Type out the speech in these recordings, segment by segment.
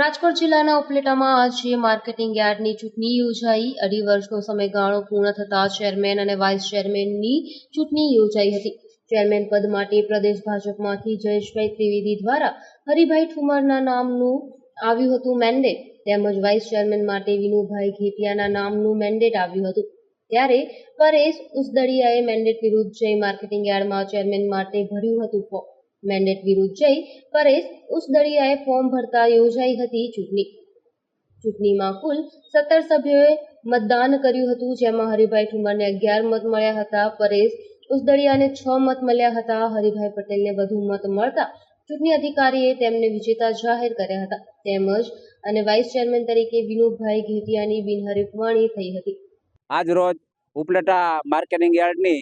રાજકોટ જિલ્લાના ઉપલેટામાં આજે માર્કેટિંગ યાર્ડની ચૂંટણી યોજાઈ. અઢી વર્ષનો સમયગાળો પૂર્ણ થતા ચેરમેન અને વાઇસ ચેરમેનની ચૂંટણી યોજાઈ હતી. ચેરમેન પદ માટે પ્રદેશ ભાજપમાંથી જયેશભાઈ ત્રિવેદી દ્વારા હરિભાઈ ઠુમરના નામનું આવ્યું હતું મેન્ડેટ તેમજ વાઇસ ચેરમેન માટે વિનુભાઈ ઘેટિયાના નામનું મેન્ડેટ આવ્યું હતું. ત્યારે પરેશ ઉસદડિયાએ મેન્ડેટ વિરુદ્ધ જઈ માર્કેટિંગ યાર્ડમાં ચેરમેન માટે ભર્યું હતું. ફોર્મ મેન્ડેટ વિરુદ્ધ જઈ પરેશ ઉસદળિયાએ ફોર્મ ભરતા યોજાઈ હતી ચૂંટણી. ચૂંટણીમાં કુલ સત્તર સભ્યોએ મતદાન કર્યું હતું, જેમાં હરિભાઈ ઠુમરને અગિયાર મત મળ્યા હતા, પરેશ ઉસદળિયાને છ મત મળ્યા હતા, હરિભાઈ પટેલને વધુ મત મળતા ચૂંટણી અધિકારીએ તેમને વિજેતા જાહેર કર્યા હતા. તેમજ અને વાઇસ ચેરમેન તરીકે વિનુભાઈ ઘેટિયાની બિનહરીફવાણી થઈ હતી. આજ રોજ ઉપલેટા માર્કેટિંગ યાર્ડની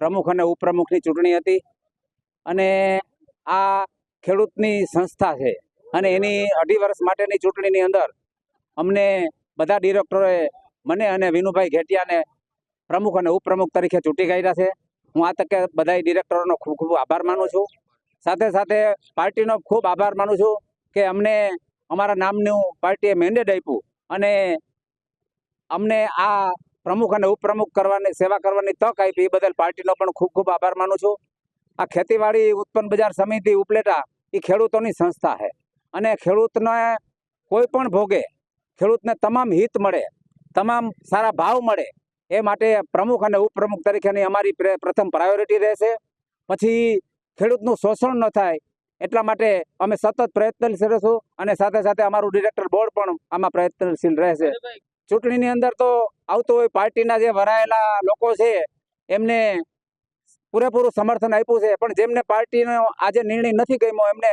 પ્રમુખ અને ઉપપ્રમુખની ચૂંટણી હતી. અને આ ખેડૂતની સંસ્થા છે. અને એની અઢી વર્ષ માટેની ચૂંટણીની અંદર અમને બધા ડિરેક્ટરોએ મને અને વિનુભાઈ ઘેટિયાને પ્રમુખ અને ઉપપ્રમુખ તરીકે ચૂંટી કાઢ્યા છે. હું આ તકે બધા ડિરેક્ટરોનો ખૂબ ખૂબ આભાર માનું છું. સાથે સાથે પાર્ટીનો ખૂબ આભાર માનું છું કે અમને અમારા નામનું પાર્ટીએ મેન્ડેટ આપ્યું અને અમને આ પ્રમુખ અને ઉપપ્રમુખ કરવાની, સેવા કરવાની તક આપી. એ બદલ પાર્ટીનો પણ ખૂબ ખૂબ આભાર માનું છું. આ ખેતીવાડી ઉત્પન્ન બજાર સમિતિ ઉપલેટા એ ખેડૂતોની સંસ્થા છે. અને ખેડૂતને કોઈ પણ ભોગે ખેડૂતને તમામ હિત મળે, તમામ સારા ભાવ મળે, એ માટે પ્રમુખ અને ઉપપ્રમુખ તરીકેની અમારી પ્રે- પ્રથમ પ્રાયોરિટી રહેશે. પછી ખેડૂતનું શોષણ ન થાય એટલા માટે અમે સતત પ્રયત્નશીલ રહીશું અને સાથે સાથે અમારું ડિરેક્ટર બોર્ડ પણ આમાં પ્રયત્નશીલ રહેશે. ચૂંટણીની અંદર તો આવતો હોય પાર્ટીના જે વરાયેલા લોકો છે, એમને પૂરેપૂરું સમર્થન આપ્યું છે. પણ જેમને પાર્ટીનો આજે નિર્ણય નથી ગમ્યો એમને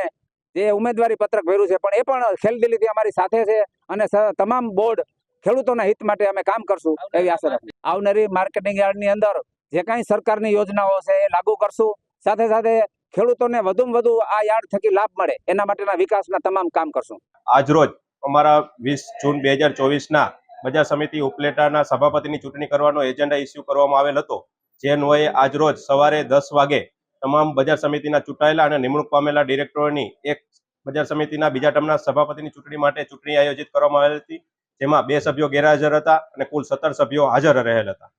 જે ઉમેદવારી પત્રક ભર્યું છે પણ એ પણ ખેલદિલીથી અમારી સાથે છે અને તમામ બોર્ડ ખેડૂતોના હિત માટે અમે કામ કરશું એવી આશા રાખી. આવનારી માર્કેટિંગ યાર્ડની અંદર જે કાંઈ સરકારની યોજનાઓ છે એ લાગુ કરશું. સાથે સાથે ખેડૂતોને વધુમાં વધુ આ યાર્ડ થકી લાભ મળે એના માટેના વિકાસના તમામ કામ કરશું. આજરોજ અમારા વીસ જૂન બે હજાર ચોવીસના બજાર સમિતિ ઉપલેટાના સભાપતિની ચૂંટણી કરવાનો એજન્ડા ઇસ્યુ કરવામાં આવેલ હતો. જે અન્વયે આજરોજ સવારે દસ વાગે તમામ બજાર સમિતિના ચૂંટાયેલા અને નિમણૂક પામેલા ડિરેક્ટરોની એક બજાર સમિતિના બીજા ટર્મના સભાપતિની ચૂંટણી માટે ચૂંટણી આયોજિત કરવામાં આવેલ હતી, જેમાં બે સભ્યો ગેરહાજર હતા અને કુલ સત્તર સભ્યો હાજર રહેલ હતા.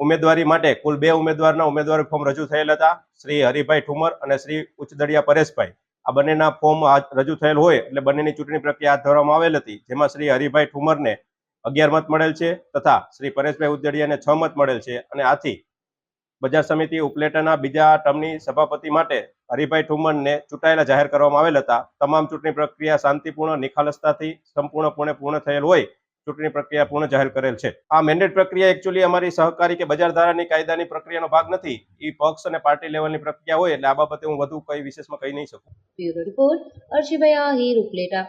ઉમેદવારી માટે કુલ બે ઉમેદવારના ઉમેદવારી ફોર્મ રજૂ થયેલ હતા, શ્રી હરિભાઈ ઠુમર અને શ્રી ઉચ્ચદડિયા પરેશભાઈ. આ બંનેના ફોર્મ રજૂ થયેલ હોય એટલે બંનેની ચૂંટણી પ્રક્રિયા હાથ ધરવામાં આવેલ હતી, જેમાં શ્રી હરિભાઈ ઠુમરને અગિયાર મત મળેલ છે તથા શ્રી પરેશભાઈ ઉદડિયાને છ મત મળેલ છે અને આથી બજાર સમિતિ ઉપલેટાના બીજા ટર્મની સભાપતિ માટે હરિભાઈ ઠુમરને ચૂંટાયેલા જાહેર કરવામાં આવેલ હતા. તમામ ચૂંટણી પ્રક્રિયા શાંતિપૂર્ણ, નિખાલસતાથી સંપૂર્ણપણે પૂર્ણ થયેલ હોય, ચૂંટણી પ્રક્રિયા પૂર્ણ જાહેર કરેલ છે. આ મેન્ડેટ પ્રક્રિયા એકચ્યુઅલી અમારી સહકારી કે બજાર ધારાની કાયદાની પ્રક્રિયાનો ભાગ નથી. એ પક્ષ અને પાર્ટી લેવલની પ્રક્રિયા હોય એટલે આ બાબતે હું વધુ કઈ વિશેષમાં કહી નહીં શકું. રિપોર્ટ અર્શીભાઈ આહિર, ઉપલેટા.